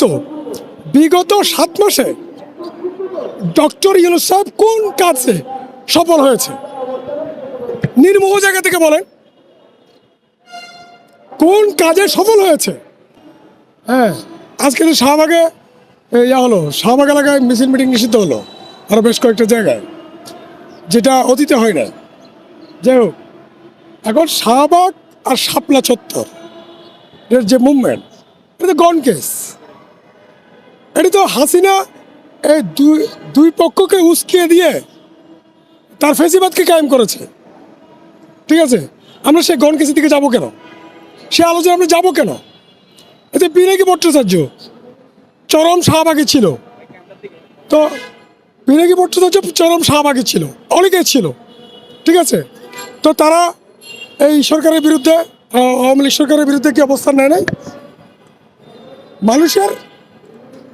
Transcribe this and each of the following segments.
কিন্তু বিগত সাত মাসে ডক্টর ইউনুস সাহেব কোন কাজে সফল হয়েছে? নির্মোহ জায়গা থেকে বলেন। কোন কাজে সফল হয়েছে? হ্যাঁ আজকে তো শাহবাগে ইয়া হলো, শাহবাগ এলাকায় মিছিল মিটিং নিষিদ্ধ হলো আরও বেশ কয়েকটা জায়গায়, যেটা অতীতে হয় না যাই হোক, এখন শাহবাগ আর শাপলা চত্বর, এর যে মুভমেন্ট এটা তো গন কেস এটা তো হাসিনা এই দুই দুই পক্ষকে উস্কিয়ে দিয়ে তার ফেসিবাদকে কায়েম করেছে। ঠিক আছে? আমরা সে গন কেসের দিকে যাব কেন? সে আলোচনা আমরা যাব কেন? এতে পিনাকি ভট্টাচার্য চরম শাহবাগে ছিল। তো পিনাকি ভট্টাচার্য চরম শাহবাগে ছিল অনেকে ছিল। ঠিক আছে? তো তারা এই সরকারের বিরুদ্ধে আওয়ামী লীগ সরকারের বিরুদ্ধে কি অবস্থান নেয় নাই? মানুষের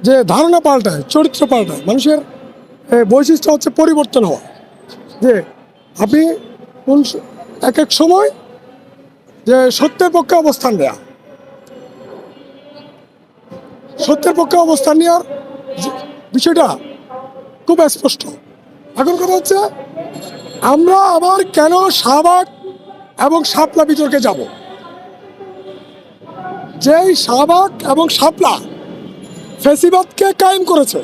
যে ধারণা পাল্টায়, চরিত্র পাল্টায়, মানুষের বৈশিষ্ট্য হচ্ছে পরিবর্তন হওয়া। যে আপনি কোন এক এক সময় যে সত্যের পক্ষে অবস্থান নেওয়া সত্যের পক্ষে অবস্থান নেওয়ার বিষয়টা খুব স্পষ্ট। এখন কথা হচ্ছে, আমরা আবার কেন শাহবাগ এবং শাপলা বিতর্কে যাব? যেই শাহবাগ এবং শাপলা ফেসিবাদকে কায়েম করেছে।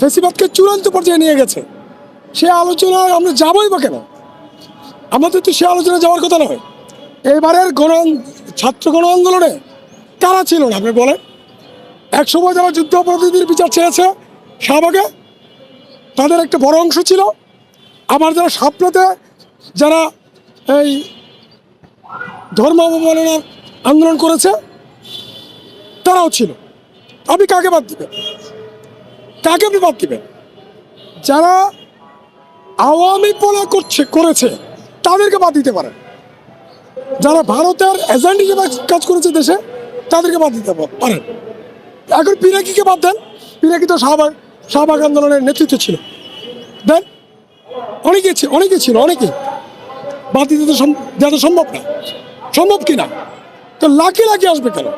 ফেসিবাদকে চূড়ান্ত পর্যায়ে নিয়ে গেছে। সে আলোচনায় আমরা যাবই বা কেন? আমাদের তো সে আলোচনা যাওয়ার কথা নয়। এবারের গণ ছাত্র গণ আন্দোলনে কারা ছিল না, আপনি বলেন? এক সময় যারা যুদ্ধ অপরাধীদের বিচার চেয়েছে শাহবাগে, তাদের একটা বড় অংশ ছিল। আবার যারা সাপলাতে যারা এই ধর্ম অবমাননার আন্দোলন করেছে, তারাও ছিল। আপনি কাকে বাদ দিবেন কাকে আপনি বাদ দিবেন? যারা আওয়ামী পলা করছে, করেছে, তাদেরকে বাদ দিতে পারেন। যারা ভারতের এজেন্ট হিসেবে কাজ করেছে দেশে, তাদেরকে বাদ দিতে পারেন। এখন পিনাকিকে বাদ দেন। পিনাকি তো শাহবাগ শাহবাগ আন্দোলনের নেতৃত্ব ছিল। দেন অনেকে ছিল অনেকে ছিল অনেকে বাদ দিতে তো দেওয়া সম্ভব না। সম্ভব কি না তো লাখে লাখে আসবে কেন?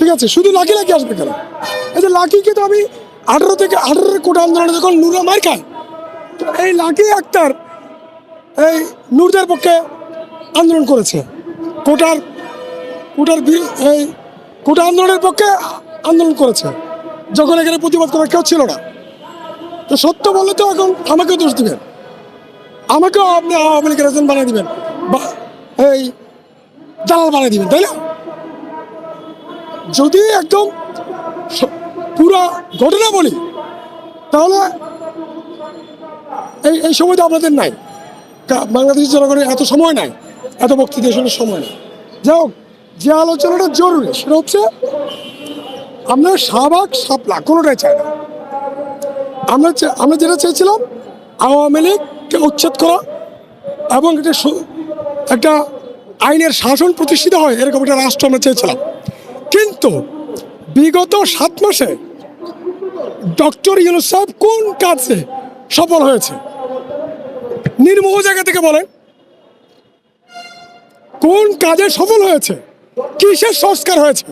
ঠিক আছে, শুধু লাকি লাকি আসবে কেন? এই যে লাকিকে তো আমি আঠারো থেকে আঠারো কোটা আন্দোলনে যখন নুরা মার খায় এই লাকি আক্তার এই নূরদের পক্ষে আন্দোলন করেছে। কোটার কোটার এই কোটা আন্দোলনের পক্ষে আন্দোলন করেছে। যখন এখানে প্রতিবাদ করার কেউ ছিল না। তো সত্য বললে তো এখন আমাকেও দোষ দিবেন। আমাকেও আপনি আওয়ামী লীগের বানিয়ে দিবেন। বা, এই, দালাল বানিয়ে দিবেন, তাই না? যদি একদম পুরা ঘটনা বলি, তাহলে এই এই সময় তো আপনাদের নাই। বাংলাদেশের জনগণের এত সময় নাই, এত বক্তৃতা শোনার সময় নাই। যাই যে আলোচনাটা জরুরি, সেটা হচ্ছে আমরা শাহবাগ সাপলা কোনোটাই চাই না। আমরা আমরা যেটা চেয়েছিলাম, আওয়ামী লীগকে উচ্ছেদ করা এবং একটা একটা আইনের শাসন প্রতিষ্ঠিত হয়, এরকম একটা রাষ্ট্র আমরা চেয়েছিলাম। কিন্তু বিগত সাত মাসে ডক্টর ইউনুস সাহেব কোন কাজে সফল হয়েছে? নির্মোহ জায়গা থেকে বলেন। কোন কাজে সফল হয়েছে? কিসের সংস্কার হয়েছে?